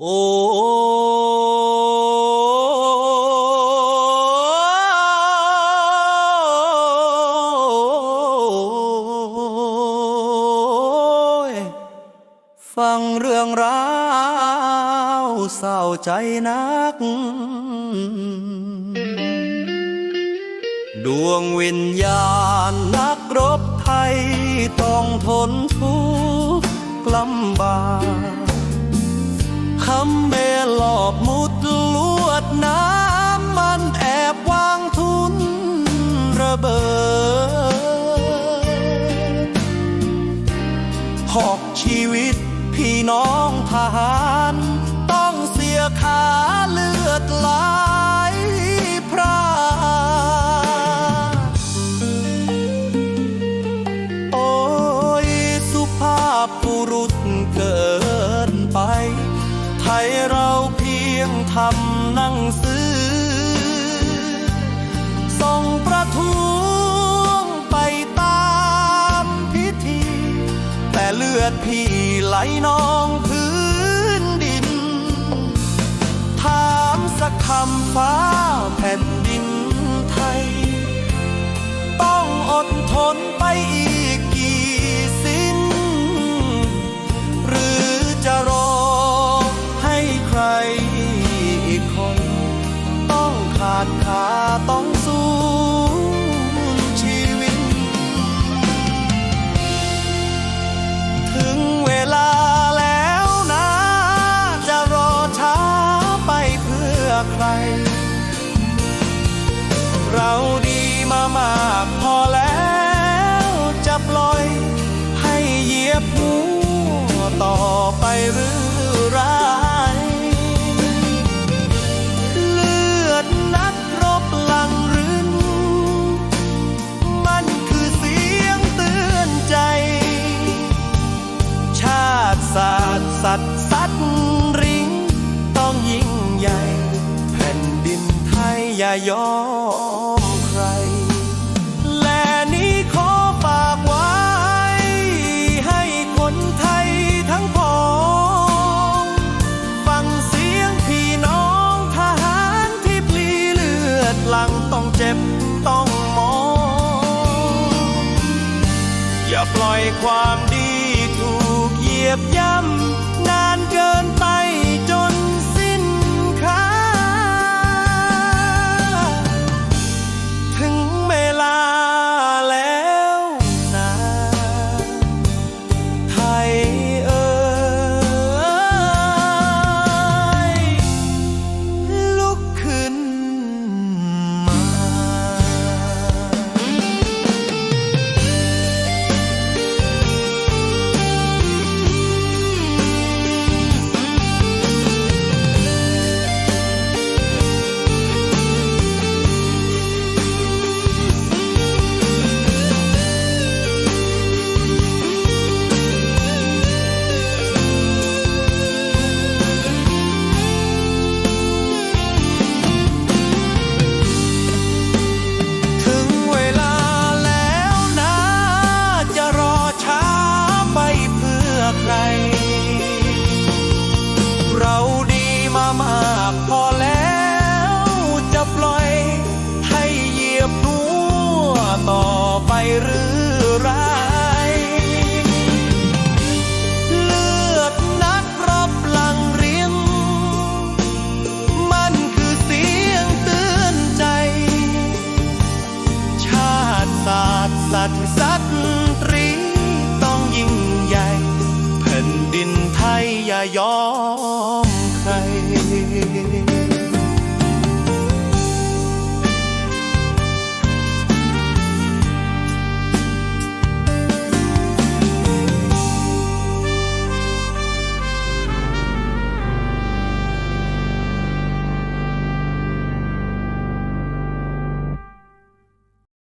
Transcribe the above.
โอ้ฟังเรื่องราวเศร้าใจนัก ดวงวิญญาณนักรบไทยต้องทนทุก เราเพียงทำหนังสือ ส่งประท้วงไปตามพิธี แต่เลือดพี่ไหลนองพื้นดิน ถามสักคำฟ้าแผ่นดินไทย ต้องอดทนไปอี หรือไรเลือดนักรบหลังรินมันคือเสียงเตือนใจ ชาติศาสตร์สัตว์สัตว์ริง ต้องยิ่งใหญ่ แผ่นดินไทยอย่ายอม ต้องมอง อย่าปล่อยความดีถูกเหยียบย่ำ ยอมใคร